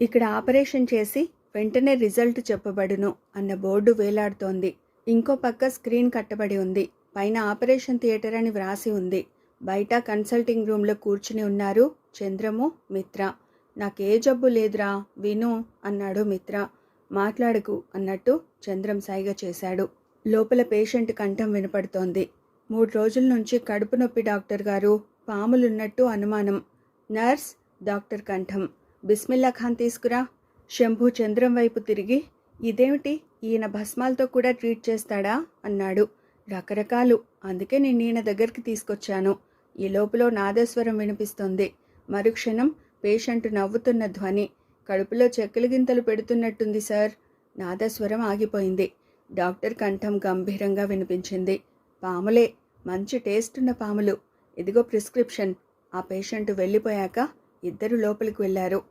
ఇక్కడ ఆపరేషన్ చేసి వెంటనే రిజల్ట్ చెప్పబడును అన్న బోర్డు వేలాడుతోంది. ఇంకో పక్క స్క్రీన్ కట్టబడి ఉంది. పైన ఆపరేషన్ థియేటర్ అని వ్రాసి ఉంది. బయట కన్సల్టింగ్ రూమ్లో కూర్చుని ఉన్నారు చంద్రము మిత్ర. నాకే జబ్బు లేదురా విను అన్నాడు మిత్ర. మాట్లాడకు అన్నట్టు చంద్రం సైగ చేశాడు. లోపల పేషెంట్ కంఠం వినపడుతోంది. మూడు రోజుల నుంచి కడుపు నొప్పి డాక్టర్ గారు పాములున్నట్టు అనుమానం. నర్స్ డాక్టర్ కంఠం. బిస్మిల్లా ఖాన్ తీసుకురా. శంభు చంద్రం వైపు తిరిగి ఇదేమిటి? ఈయన భస్మాలతో కూడా ట్రీట్ చేస్తాడా? అన్నాడు. రకరకాలు. అందుకే నేను ఈయన దగ్గరికి తీసుకొచ్చాను. ఈ లోపల నాదస్వరం వినిపిస్తుంది. మరుక్షణం పేషెంట్ నవ్వుతున్న ధ్వని. కడుపులో చెక్కలు గింతలు పెడుతున్నట్టుంది సార్. నాదస్వరం ఆగిపోయింది. డాక్టర్ కంఠం గంభీరంగా వినిపించింది. పాములే. మంచి టేస్ట్ ఉన్న పాములు. ఇదిగో ప్రిస్క్రిప్షన్. ఆ పేషెంట్ వెళ్ళిపోయాక ఇద్దరు లోపలికి వెళ్ళారు.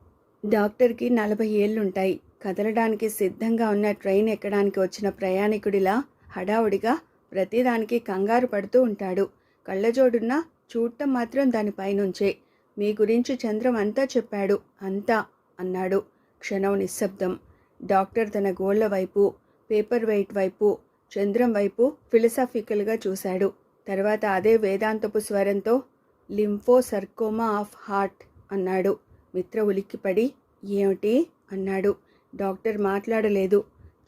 డాక్టర్కి నలభై ఏళ్ళుంటాయి కదలడానికి సిద్ధంగా ఉన్న ట్రైన్ ఎక్కడానికి వచ్చిన ప్రయాణికుడిలా హడావుడిగా ప్రతిదానికి కంగారు పడుతూ ఉంటాడు. కళ్ళజోడున్న చూడటం మాత్రం దానిపైనుంచే మీ గురించి చంద్రం అంతా చెప్పాడు. అంతా అన్నాడు క్షణం నిశ్శబ్దం. డాక్టర్ తన గోళ్ళ వైపు పేపర్ వెయిట్ వైపు చంద్రం వైపు ఫిలసాఫికల్గా చూశాడు. తర్వాత అదే వేదాంతపు స్వరంతో లింఫో సర్కోమా ఆఫ్ హార్ట్ అన్నాడు. మిత్ర ఉలిక్కిపడి ఏమిటి? అన్నాడు. డాక్టర్ మాట్లాడలేదు.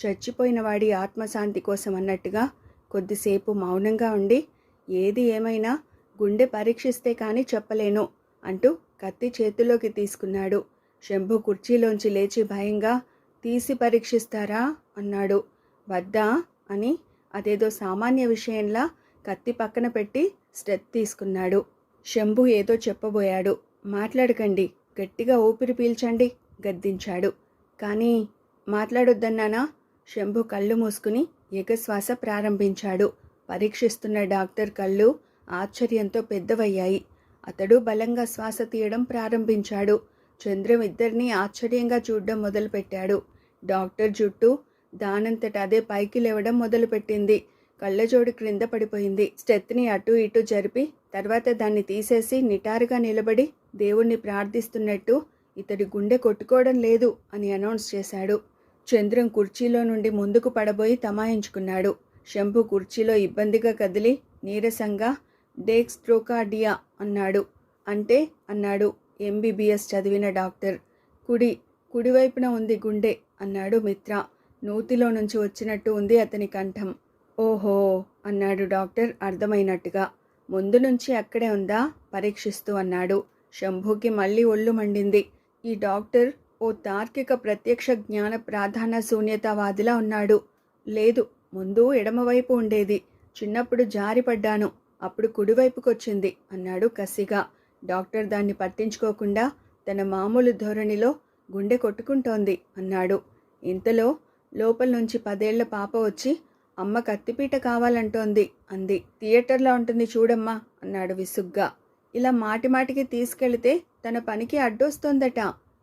చచ్చిపోయిన వాడి ఆత్మశాంతి కోసం అన్నట్టుగా కొద్దిసేపు మౌనంగా ఉండి ఏది ఏమైనా గుండె పరీక్షిస్తే కానీ చెప్పలేను అంటూ కత్తి చేతిలోకి తీసుకున్నాడు. శంభు కుర్చీలోంచి లేచి భయంగా తీసి పరీక్షిస్తారా? అన్నాడు. వద్దా? అని అదేదో సామాన్య విషయంలా కత్తి పక్కన పెట్టి స్టెప్ తీసుకున్నాడు. శంభు ఏదో చెప్పబోయాడు. మాట్లాడకండి. గట్టిగా ఊపిరి పీల్చండి గద్దించాడు. కానీ మాట్లాడొద్దన్నానా? శంభు కళ్ళు మూసుకుని ఎగశ్వాస ప్రారంభించాడు. పరీక్షిస్తున్న డాక్టర్ కళ్ళు ఆశ్చర్యంతో పెద్దవయ్యాయి. అతడు బలంగా శ్వాస తీయడం ప్రారంభించాడు. చంద్రం ఇద్దరినీ ఆశ్చర్యంగా చూడడం మొదలుపెట్టాడు. డాక్టర్ జుట్టు దానంతట అదే పైకి లేవడం మొదలుపెట్టింది. కళ్ళజోడు క్రింద పడిపోయింది. స్టెత్ని అటు ఇటు జరిపి తర్వాత దాన్ని తీసేసి నిటారుగా నిలబడి దేవుణ్ణి ప్రార్థిస్తున్నట్టు ఇతడి గుండె కొట్టుకోవడం లేదు అని అనౌన్స్ చేశాడు. చంద్రం కుర్చీలో నుండి ముందుకు పడబోయి తమాయించుకున్నాడు. శంభు కుర్చీలో ఇబ్బందిగా కదిలి నీరసంగా డేక్స్ట్రోకాడియా అన్నాడు. అంటే అన్నాడు ఎంబీబీఎస్ చదివిన డాక్టర్. కుడి కుడివైపున ఉంది గుండె అన్నాడు మిత్ర. నూతిలో నుంచి వచ్చినట్టు ఉంది అతని కంఠం. ఓహో అన్నాడు డాక్టర్ అర్థమైనట్టుగా. ముందు నుంచి అక్కడే ఉందా? పరీక్షిస్తూ అన్నాడు. శంభుకి మళ్ళీ ఒళ్ళు మండింది. ఈ డాక్టర్ ఓ తార్కిక ప్రత్యక్ష జ్ఞాన ప్రాధాన్య శూన్యతావాదిలా ఉన్నాడు. లేదు ముందు ఎడమవైపు ఉండేది. చిన్నప్పుడు జారిపడ్డాను. అప్పుడు కుడివైపుకొచ్చింది అన్నాడు కసిగా. డాక్టర్ దాన్ని పట్టించుకోకుండా తన మామూలు ధోరణిలో గుండె కొట్టుకుంటోంది అన్నాడు. ఇంతలో లోపల నుంచి పదేళ్ళ పాప వచ్చి అమ్మ కత్తిపీట కావాలంటోంది అంది. థియేటర్లో ఉంటుంది చూడమ్మా అన్నాడు విసుగ్గా. ఇలా మాటిమాటికి తీసుకెళితే తన పనికి అడ్డొస్తోందట.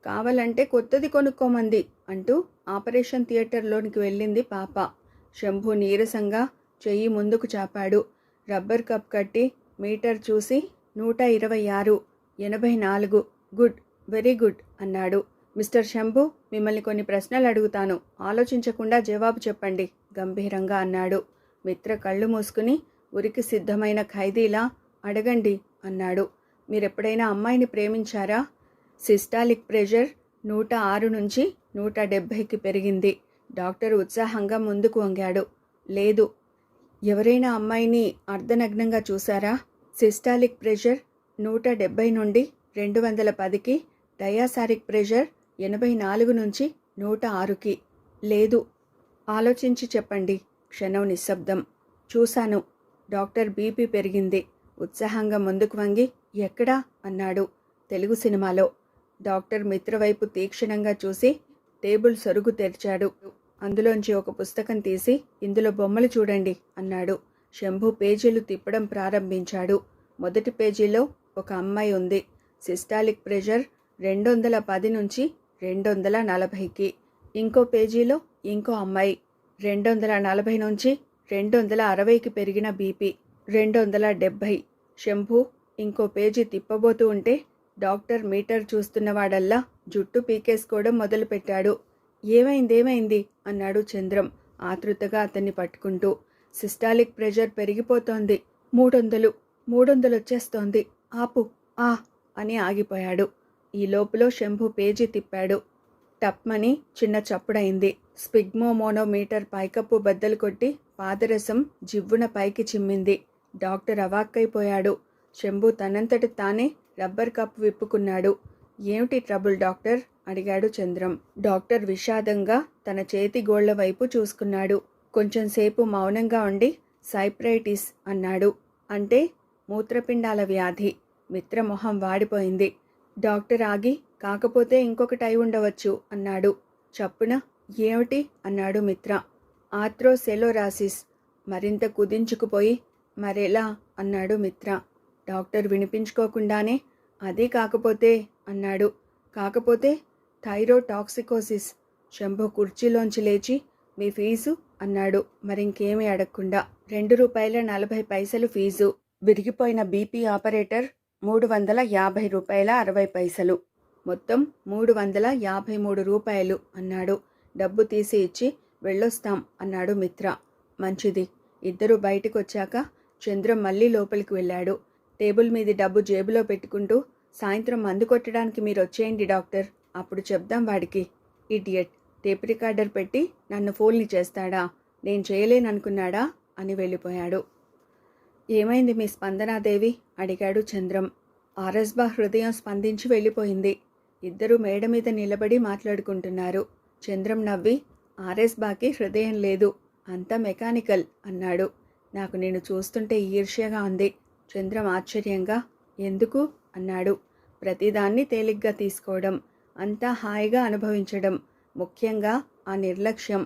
కావాలంటే కొత్తది కొనుక్కోమంది అంటూ ఆపరేషన్ థియేటర్లోనికి వెళ్ళింది పాప. శంభు నీరసంగా చెయ్యి ముందుకు చాపాడు. రబ్బర్ కప్ కట్టి మీటర్ చూసి నూట ఇరవై ఆరు ఎనభై నాలుగు గుడ్ వెరీ గుడ్ అన్నాడు. మిస్టర్ శంభు మిమ్మల్ని కొన్ని ప్రశ్నలు అడుగుతాను. ఆలోచించకుండా జవాబు చెప్పండి గంభీరంగా అన్నాడు. మిత్ర కళ్ళు మూసుకుని ఉరికి సిద్ధమైన ఖైదీలా అడగండి అన్నాడు. మీరెప్పుడైనా అమ్మాయిని ప్రేమించారా? సిస్టాలిక్ ప్రెషర్ నూట ఆరు నుంచి నూట డెబ్భైకి పెరిగింది. డాక్టర్ ఉత్సాహంగా ముందుకు వంగాడు. లేదు. ఎవరైనా అమ్మాయిని అర్ధనగ్నంగా చూసారా సిస్టాలిక్ ప్రెషర్ నూట డెబ్బై నుండి రెండు వందల పదికి డయాసారిక్ ప్రెషర్ ఎనభై నాలుగు నుంచి నూట ఆరుకి. లేదు. ఆలోచించి చెప్పండి. క్షణం నిశ్శబ్దం. చూశాను. డాక్టర్ బీపీ పెరిగింది. ఉత్సాహంగా ముందుకు వంగి ఎక్కడా? అన్నాడు తెలుగు సినిమాలో. డాక్టర్ మిత్రవైపు తీక్షణంగా చూసి టేబుల్ సరుగు తెరిచాడు. అందులోంచి ఒక పుస్తకం తీసి ఇందులో బొమ్మలు చూడండి అన్నాడు. శంభు పేజీలు తిప్పడం ప్రారంభించాడు. మొదటి పేజీలో ఒక అమ్మాయి ఉంది. సిస్టాలిక్ ప్రెషర్ రెండు వందల పది నుంచి రెండు వందల నలభైకి. ఇంకో పేజీలో ఇంకో అమ్మాయి. రెండు వందల నలభై నుంచి రెండు వందల అరవైకి పెరిగిన బీపీ. రెండు వందల డెబ్భై శంభు ఇంకో పేజీ తిప్పబోతూ ఉంటే డాక్టర్ మీటర్ చూస్తున్నవాడల్లా జుట్టు పీకేసుకోవడం మొదలుపెట్టాడు. ఏమైందేమైంది? అన్నాడు చంద్రం ఆతృతగా అతన్ని పట్టుకుంటూ. సిస్టాలిక్ ప్రెషర్ పెరిగిపోతోంది. మూడొందలు మూడొందలు వచ్చేస్తోంది ఆపు ఆ అని ఆగిపోయాడు. ఈ లోపులో శంభు పేజీ తిప్పాడు. టప్మని చిన్న చప్పుడైంది. స్పిగ్మోమోనోమీటర్ పైకప్పు బద్దలు కొట్టి పాదరసం జివ్వున పైకి చిమ్మింది. డాక్టర్ అవాక్కైపోయాడు. శంభు తనంతటి తానే రబ్బర్ కప్ విప్పుకున్నాడు. ఏమిటి ట్రబుల్ డాక్టర్? అడిగాడు చంద్రం. డాక్టర్ విషాదంగా తన చేతి గోళ్ళ వైపు చూసుకున్నాడు. కొంచెంసేపు మౌనంగా ఉండి సైప్రైటిస్ అన్నాడు. అంటే మూత్రపిండాల వ్యాధి. మిత్రమొహం వాడిపోయింది. డాక్టర్ ఆగి కాకపోతే ఇంకొకటి అయి ఉండవచ్చు అన్నాడు. చప్పున ఏమిటి? అన్నాడు మిత్ర. ఆథ్రోసెలోరాసిస్ మరింత కుదించుకుపోయి మరెలా? అన్నాడు మిత్ర. డాక్టర్ వినిపించుకోకుండానే అది కాకపోతే అన్నాడు. కాకపోతే థైరోటాక్సికోసిస్. శంభు కుర్చీలోంచి లేచి మీ ఫీజు అన్నాడు. మరింకేమీ అడగకుండా. రెండు రూపాయల నలభై పైసలు ఫీజు. విరిగిపోయిన బీపీ ఆపరేటర్ మూడు వందల యాభై రూపాయల అరవై పైసలు. మొత్తం మూడు వందల యాభై మూడు రూపాయలు అన్నాడు. డబ్బు తీసి ఇచ్చి వెళ్ళొస్తాం అన్నాడు మిత్ర. మంచిది. ఇద్దరు బయటికి వచ్చాక చంద్రం మళ్ళీ లోపలికి వెళ్ళాడు. టేబుల్ మీది డబ్బు జేబులో పెట్టుకుంటూ సాయంత్రం మందు కొట్టడానికి మీరు వచ్చేయండి డాక్టర్. అప్పుడు చెప్దాం వాడికి. ఇడియట్ టేప్ రికార్డర్ పెట్టి నన్ను ఫోన్ని చేస్తాడా? నేను చేయలేననుకున్నాడా? అని వెళ్ళిపోయాడు. ఏమైంది మీ స్పందనాదేవి? అడిగాడు చంద్రం. ఆర్ఎస్బా హృదయం స్పందించి వెళ్ళిపోయింది. ఇద్దరు మేడ మీద నిలబడి మాట్లాడుకుంటున్నారు. చంద్రం నవ్వి ఆర్ఎస్బాకి హృదయం లేదు. అంతా మెకానికల్ అన్నాడు. నాకు నేను చూస్తుంటే ఈర్ష్యగా ఉంది. చంద్రం ఆశ్చర్యంగా ఎందుకు? అన్నాడు. ప్రతిదాన్ని తేలిగ్గా తీసుకోవడం అంతా హాయిగా అనుభవించడం ముఖ్యంగా ఆ నిర్లక్ష్యం.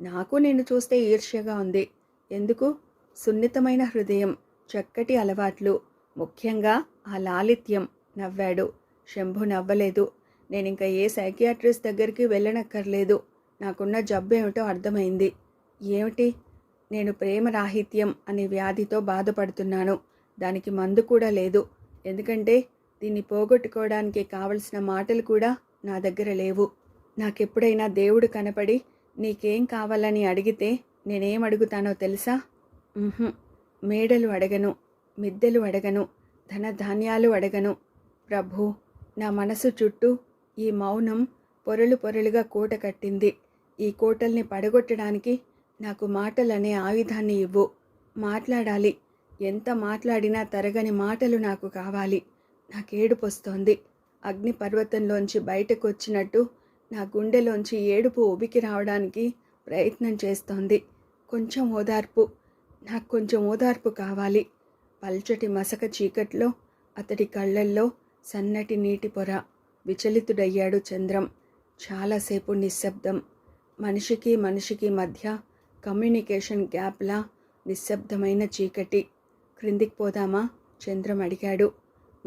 నాకు నేను చూస్తే ఈర్ష్యగా ఉంది. ఎందుకు? సున్నితమైన హృదయం చక్కటి అలవాట్లు ముఖ్యంగా ఆ లాలిత్యం నవ్వాడు. శంభు నవ్వలేదు. నేనింక ఏ సైకియాట్రిస్ట్ దగ్గరికి వెళ్ళనక్కర్లేదు. నాకున్న జబ్బు ఏమిటో అర్థమైంది. ఏమిటి? నేను ప్రేమ రాహిత్యం అనే వ్యాధితో బాధపడుతున్నాను. దానికి మందు కూడా లేదు. ఎందుకంటే దీన్ని పోగొట్టుకోవడానికి కావలసిన మాటలు కూడా నా దగ్గర లేవు. నాకెప్పుడైనా దేవుడు కనపడి నీకేం కావాలని అడిగితే నేనేం అడుగుతానో తెలుసా? మేడలు అడగను మిద్దెలు అడగను ధనధాన్యాలు అడగను. ప్రభు నా మనసు చుట్టూ ఈ మౌనం పొరలు పొరలుగా కోట కట్టింది. ఈ కోటల్ని పడగొట్టడానికి నాకు మాటలనే ఆయుధాన్ని ఇవ్వు. మాట్లాడాలి. ఎంత మాట్లాడినా తరగని మాటలు నాకు కావాలి. నాకేడుపొస్తోంది. అగ్నిపర్వతంలోంచి బయటకు వచ్చినట్టు నా గుండెలోంచి ఏడుపు ఉబికి రావడానికి ప్రయత్నం చేస్తోంది. కొంచెం ఓదార్పు. నాకు కొంచెం ఓదార్పు కావాలి. పల్చటి మసక చీకట్లో అతడి కళ్ళల్లో సన్నటి నీటి పొర. విచలితుడయ్యాడు చంద్రం. చాలాసేపు నిశ్శబ్దం. మనిషికి మనిషికి మధ్య కమ్యూనికేషన్ గ్యాప్లా నిశ్శబ్దమైన చీకటి. క్రిందికి పోదామా? చంద్రం అడిగాడు.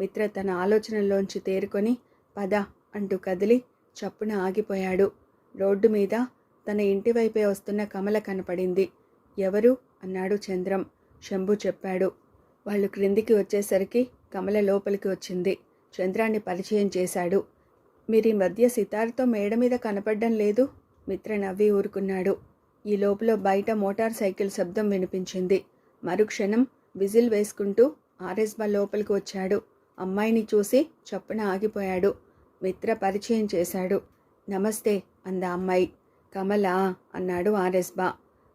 మిత్ర తన ఆలోచనల్లోంచి తేరుకొని పద అంటూ కదిలి చప్పున ఆగిపోయాడు. రోడ్డు మీద తన ఇంటి వైపే వస్తున్న కమల కనపడింది. ఎవరు? అన్నాడు చంద్రం. శంభు చెప్పాడు. వాళ్ళు క్రిందికి వచ్చేసరికి కమల లోపలికి వచ్చింది. చంద్రాన్ని పరిచయం చేశాడు. మీరు ఈ మధ్య సితార్తో మేడ మీద కనపడడం లేదు? మిత్ర నవ్వి ఊరుకున్నాడు. ఈ లోపల బయట మోటార్ సైకిల్ శబ్దం వినిపించింది. మరుక్షణం విజిల్ వేసుకుంటూ ఆర్ఎస్బా లోపలికి వచ్చాడు. అమ్మాయిని చూసి చప్పున ఆగిపోయాడు. మిత్ర పరిచయం చేశాడు. నమస్తే అంద అమ్మాయి. కమలా అన్నాడు ఆర్ఎస్బా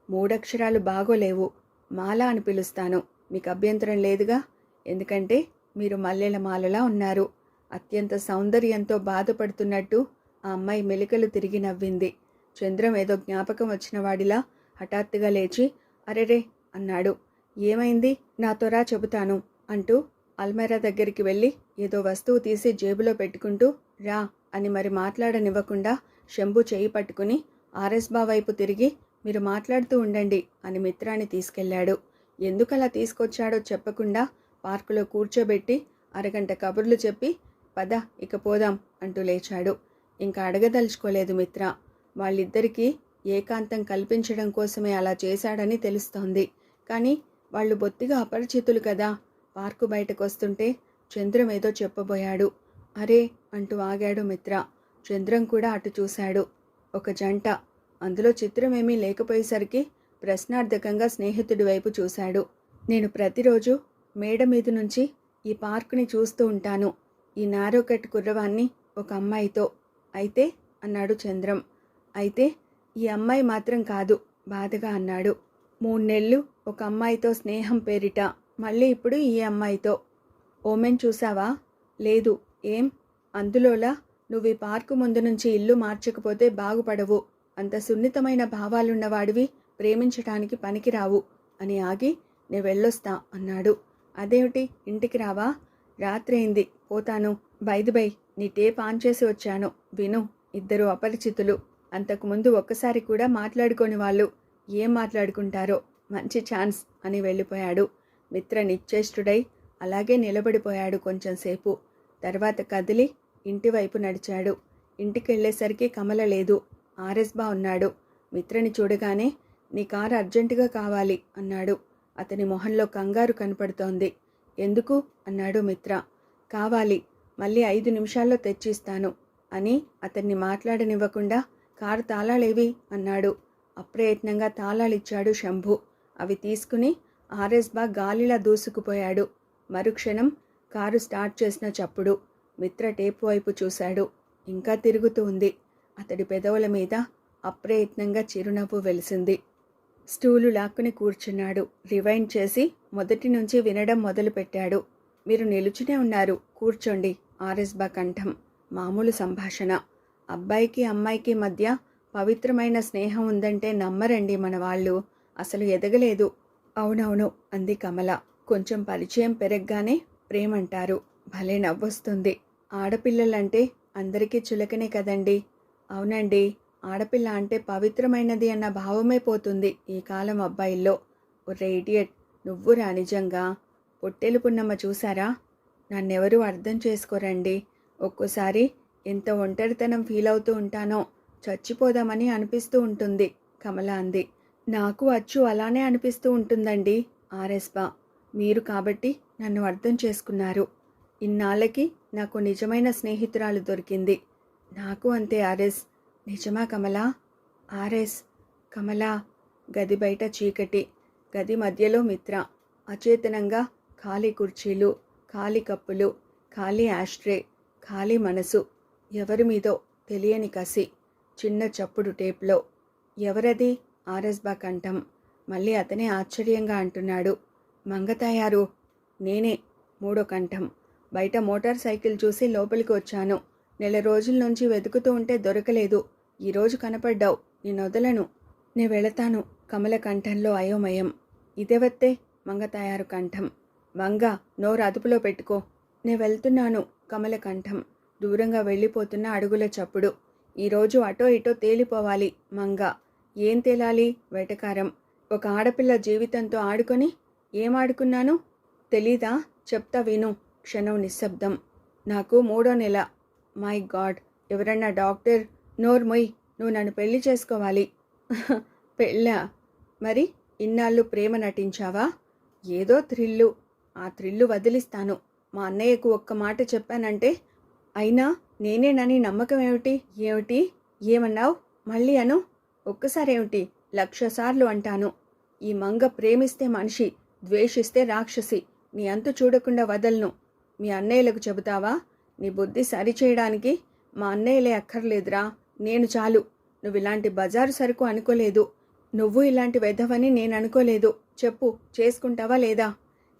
మూడక్షరాలు బాగోలేవు. మాల అని పిలుస్తాను. మీకు అభ్యంతరం లేదుగా? ఎందుకంటే మీరు మల్లెల మాలలా ఉన్నారు. అత్యంత సౌందర్యంతో బాధపడుతున్నట్టు ఆ అమ్మాయి మెలికలు తిరిగి నవ్వింది. చంద్రం ఏదో జ్ఞాపకం వచ్చిన వాడిలా హఠాత్తుగా లేచి అరెరే అన్నాడు. ఏమైంది? నాతోరా చెబుతాను అంటూ అల్మెరా దగ్గరికి వెళ్ళి ఏదో వస్తువు తీసి జేబులో పెట్టుకుంటూ రా అని మరి మాట్లాడనివ్వకుండా శంభు చేయి పట్టుకుని ఆర్ఎస్బా వైపు తిరిగి మీరు మాట్లాడుతూ ఉండండి అని మిత్రాన్ని తీసుకెళ్ళాడు. ఎందుకలా తీసుకొచ్చాడో చెప్పకుండా పార్కులో కూర్చోబెట్టి అరగంట కబుర్లు చెప్పి పద ఇక పోదాం అంటూ లేచాడు. ఇంకా అడగదలుచుకోలేదు మిత్ర. వాళ్ళిద్దరికీ ఏకాంతం కల్పించడం కోసమే అలా చేశాడని తెలుస్తోంది. కానీ వాళ్ళు బొత్తిగా అపరిచితులు కదా. పార్కు బయటకు వస్తుంటే చంద్రం ఏదో చెప్పబోయాడు. అరే అంటూ ఆగాడు మిత్ర. చంద్రం కూడా అటు చూశాడు. ఒక జంట. అందులో చిత్రమేమీ లేకపోయేసరికి ప్రశ్నార్థకంగా స్నేహితుడి వైపు చూశాడు. నేను ప్రతిరోజు మేడ మీద నుంచి ఈ పార్కుని చూస్తూ ఉంటాను. ఈ నారో కట్ కుర్రవాన్ని ఒక అమ్మాయితో. అయితే అన్నాడు చంద్రం. అయితే ఈ అమ్మాయి మాత్రం కాదు బాధగా అన్నాడు. మూడు నెలలు ఒక అమ్మాయితో స్నేహం పేరిట మళ్ళీ ఇప్పుడు ఈ అమ్మాయితో. ఓమెన్ చూసావా లేదు. ఏం? అందులోలా నువ్వు ఈ పార్కు ముందు నుంచి ఇల్లు మార్చకపోతే బాగుపడవు. అంత సున్నితమైన భావాలున్నవాడివి ప్రేమించటానికి పనికిరావు. అని ఆగి నే వెళ్ళొస్తా అన్నాడు. అదేమిటి? ఇంటికి రావా? రాత్రైంది పోతాను. బైది బై నీ టేప్ ఆన్ చేసి వచ్చాను. విను ఇద్దరు అపరిచితులు. అంతకుముందు ఒక్కసారి కూడా మాట్లాడుకోని వాళ్ళు ఏం మాట్లాడుకుంటారో మంచి ఛాన్స్ అని వెళ్ళిపోయాడు. మిత్ర నిశ్చేష్టుడై అలాగే నిలబడిపోయాడు కొంచెంసేపు తర్వాత కదిలి ఇంటివైపు నడిచాడు. ఇంటికెళ్ళేసరికి కమల లేదు. ఆర్ఎస్ బా ఉన్నాడు. మిత్రని చూడగానే నీ కారు అర్జెంటుగా కావాలి అన్నాడు. అతని మొహంలో కంగారు కనపడుతోంది. ఎందుకు? అన్నాడు మిత్ర. కావాలి. మళ్ళీ ఐదు నిమిషాల్లో తెచ్చిస్తాను అని అతన్ని మాట్లాడనివ్వకుండా కారు తాళాలేవి అన్నాడు. అప్రయత్నంగా తాళాలిచ్చాడు శంభు. అవి తీసుకుని ఆర్ఎస్ బా గాలిలా దూసుకుపోయాడు. మరుక్షణం కారు స్టార్ట్ చేసిన చప్పుడు. మిత్ర టేపు వైపు చూశాడు. ఇంకా తిరుగుతూ ఉంది. అతడి పెదవుల మీద అప్రయత్నంగా చిరునవ్వు వెలిసింది. స్టూలు లాక్కుని కూర్చున్నాడు. రివైండ్ చేసి మొదటి నుంచి వినడం మొదలుపెట్టాడు. మీరు నిలుచునే ఉన్నారు. కూర్చోండి. ఆర్ఎస్బా కంఠం. మామూలు సంభాషణ. అబ్బాయికి అమ్మాయికి మధ్య పవిత్రమైన స్నేహం ఉందంటే నమ్మరండి మన వాళ్ళు అసలు ఎదగలేదు. అవునవును అంది కమల. కొంచెం పరిచయం పెరగగానే ప్రేమంటారు. భలే నవ్వొస్తుంది. ఆడపిల్లలంటే అందరికీ చులకనే కదండి. అవునండి ఆడపిల్ల అంటే పవిత్రమైనది అన్న భావమే పోతుంది ఈ కాలం అబ్బాయిల్లో. ఒరే ఇడియట్ నువ్వురా నిజంగా. పొట్టెలు పున్నమ్మ చూసారా నన్నెవరూ అర్థం చేసుకోరండి. ఒక్కోసారి ఎంత ఒంటరితనం ఫీల్ అవుతూ ఉంటానో చచ్చిపోదామని అనిపిస్తూ ఉంటుంది కమల అంది. నాకు అచ్చు అలానే అనిపిస్తూ ఉంటుందండి ఆర్ఎస్బా మీరు కాబట్టి నన్ను అర్థం చేసుకున్నారు. ఇన్నాళ్ళకి నాకు నిజమైన స్నేహితురాలు దొరికింది. నాకు అంతే ఆర్ఎస్. నిజమా కమలా? ఆర్ఎస్ కమలా గది బయట చీకటి గది మధ్యలో మిత్ర అచేతనంగా ఖాళీ కుర్చీలు ఖాళీ కప్పులు ఖాళీ యాష్ట్రే ఖాళీ మనసు. ఎవరి మీదో తెలియని కసి చిన్న చప్పుడు టేప్లో. ఎవరది? ఆర్ఎస్బా కంఠం మళ్ళీ అతనే ఆశ్చర్యంగా అంటున్నాడు. మంగతాయారు నేనే మూడో కంఠం. బయట మోటార్ సైకిల్ చూసి లోపలికి వచ్చాను. నెల రోజుల నుంచి వెతుకుతూ ఉంటే దొరకలేదు. ఈరోజు కనపడ్డావు. నేను వదలను. నే వెళతాను. కమల కంఠంలో అయోమయం. ఇదెవత్తే మంగతాయారు కంఠం. వంగ నోరు అదుపులో పెట్టుకో. నే వెళ్తున్నాను. కమల కంఠం. దూరంగా వెళ్ళిపోతున్న అడుగుల చప్పుడు. ఈరోజు అటో ఇటో తేలిపోవాలి. మంగ. ఏం తేలాలి? వెటకారం. ఒక ఆడపిల్ల జీవితంతో ఆడుకొని ఏం ఆడుకున్నాను? తెలీదా? చెప్తా విను. క్షణం నిశ్శబ్దం. నాకు మూడో నెల. My God. ఎవరన్నా డాక్టర్? నోర్మొయ్ నువ్వు నన్ను పెళ్ళి చేసుకోవాలి. పెళ్ళా. మరి ఇన్నాళ్ళు ప్రేమ నటించావా? ఏదో థ్రిల్లు. ఆ థ్రిల్లు వదిలిస్తాను. మా అన్నయ్యకు ఒక్క మాట చెప్పానంటే అయినా నేనేనని నమ్మకం ఏమిటి? ఏమిటి? ఏమన్నావు? మళ్ళీ అను. ఒక్కసారి ఏమిటి లక్ష సార్లు అంటాను. ఈ మంగ ప్రేమిస్తే మనిషి ద్వేషిస్తే రాక్షసి. నీ అంతు చూడకుండా వదలను. మీ అన్నయ్యలకు చెబుతావా? నీ బుద్ధి సరిచేయడానికి మా అన్నయ్యలే అక్కర్లేదురా. నేను చాలు. నువ్వు ఇలాంటి బజారు సరుకు అనుకోలేదు. నువ్వు ఇలాంటి వెధవని నేను అనుకోలేదు. చెప్పు చేసుకుంటావా లేదా?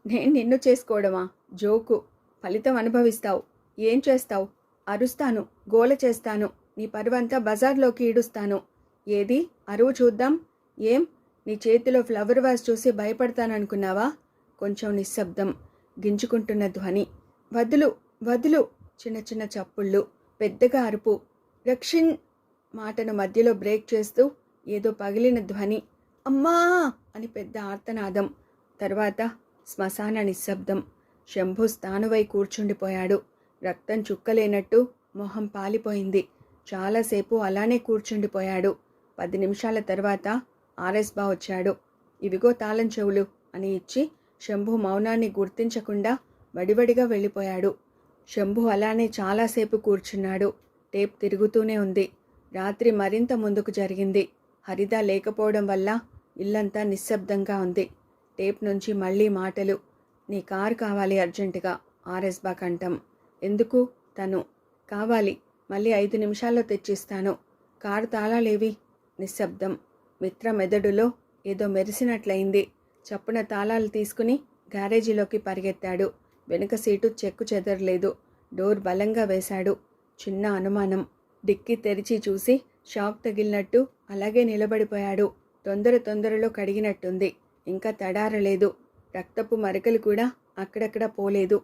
నేను నిన్ను చేసుకోవడమా? జోకు. ఫలితం అనుభవిస్తావు. ఏం చేస్తావు? అరుస్తాను గోల చేస్తాను నీ పరువంతా బజార్లోకి ఈడుస్తాను. ఏది? అరువు చూద్దాం. ఏం? నీ చేతిలో ఫ్లవర్ వాస్ చూసి భయపడతాననుకున్నావా? కొంచెం నిశ్శబ్దం. గింజుకుంటున్న ధ్వని. వదులు వదులు. చిన్న చిన్న చప్పుళ్ళు. పెద్దగా అరుపు. రక్షిన్ మాటను మధ్యలో బ్రేక్ చేస్తూ ఏదో పగిలిన ధ్వని. అమ్మా! అని పెద్ద ఆర్తనాదం. తర్వాత శ్మశాన నిశ్శబ్దం. శంభు స్థానువై కూర్చుండిపోయాడు. రక్తం చుక్కలేనట్టు మొహం పాలిపోయింది. చాలాసేపు అలానే కూర్చుండిపోయాడు. పది నిమిషాల తర్వాత ఆర్ఎస్ బా వచ్చాడు. ఇవిగో తాళం చెవులు అని ఇచ్చి శంభు మౌనాన్ని గుర్తించకుండా వడివడిగా వెళ్ళిపోయాడు. శంభు అలానే చాలాసేపు కూర్చున్నాడు. టేప్ తిరుగుతూనే ఉంది. రాత్రి మరింత ముందుకు జరిగింది. హరిత లేకపోవడం వల్ల ఇల్లంతా నిశ్శబ్దంగా ఉంది. టేప్ నుంచి మళ్ళీ మాటలు నీ కారు కావాలి అర్జెంటుగా ఆర్ఎస్ బా కంఠం. ఎందుకు? తను. కావాలి. మళ్ళీ ఐదు నిమిషాల్లో తెచ్చిస్తాను. కారు తాళాలేవి? నిశ్శబ్దం. మిత్ర మెదడులో ఏదో మెరిసినట్లయింది. చప్పున తాళాలు తీసుకుని గ్యారేజీలోకి పరిగెత్తాడు. వెనుక సీటు చెక్కు చెదరలేదు. డోర్ బలంగా వేశాడు. చిన్న అనుమానం. డిక్కి తెరిచి చూసి షాక్ తగిలినట్టు అలాగే నిలబడిపోయాడు. తొందర తొందరలో కడిగినట్టుంది. ఇంకా తడారలేదు. రక్తపు మరకలు కూడా అక్కడక్కడ పోలేదు.